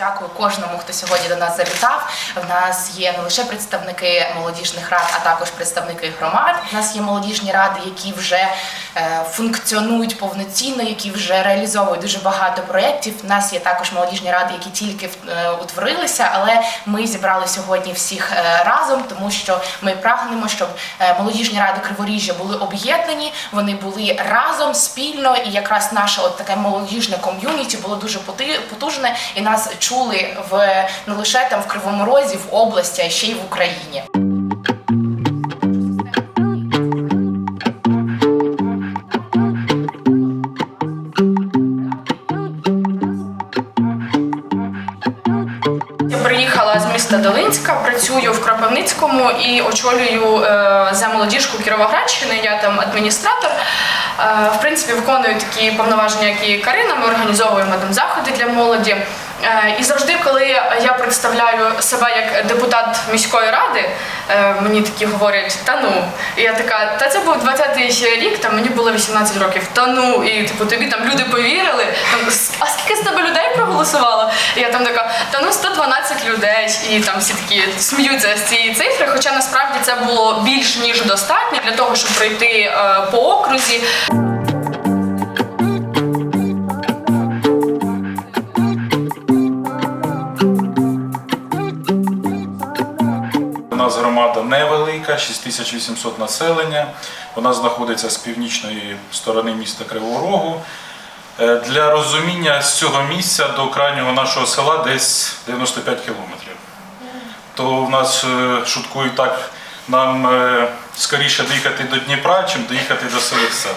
Дякую кожному, хто сьогодні до нас завітав. В нас є не лише представники молодіжних рад, а також представники громад. У нас є молодіжні ради, які вже функціонують повноцінно, які вже реалізовують дуже багато проєктів. У нас є також молодіжні ради, які тільки е, утворилися, але ми зібрали сьогодні всіх е, разом, тому що ми прагнемо, щоб е, молодіжні ради Криворіжжя були об'єднані, вони були разом спільно, і якраз наше от таке молодіжне ком'юніті було дуже потужне, і нас чули в не лише там в Кривому Розі, в області, а ще й в Україні. Приїхала з міста Долинська, працюю в Кропивницькому і очолюю е, за молодіжку Кіровоградщини. Я там адміністратор. Е, в принципі, виконую такі повноваження, як і Карина. Ми організовуємо там заходи для молоді. Е, і завжди, коли я представляю себе як депутат міської ради, мені такі говорять, та ну. І я така, та це був 20-й рік, там мені було 18 років. Та ну, і типу тобі там люди повірили. Там, «С- а скільки з тебе людей проголосувало? І я там така, та ну 112 людей, і там всі такі сміються з цієї цифри. Хоча насправді це було більш ніж достатньо для того, щоб пройти е, по окрузі. Нас громада невелика, 6800 населення. Вона знаходиться з північної сторони міста Кривого Рогу. Е, Для розуміння з цього місця до крайнього нашого села десь 95 кілометрів. То в нас е, шуткують так, нам е, скоріше доїхати до Дніпра, чим доїхати до селих сел.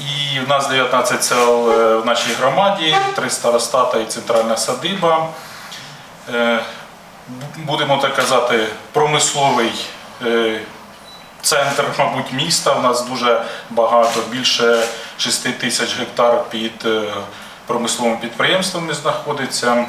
І в нас 19 сел в нашій громаді, три старостата і центральна садиба. Будемо так казати, промисловий центр, мабуть, міста. У нас дуже багато, більше 6 тисяч гектар під е, промисловими підприємствами знаходиться.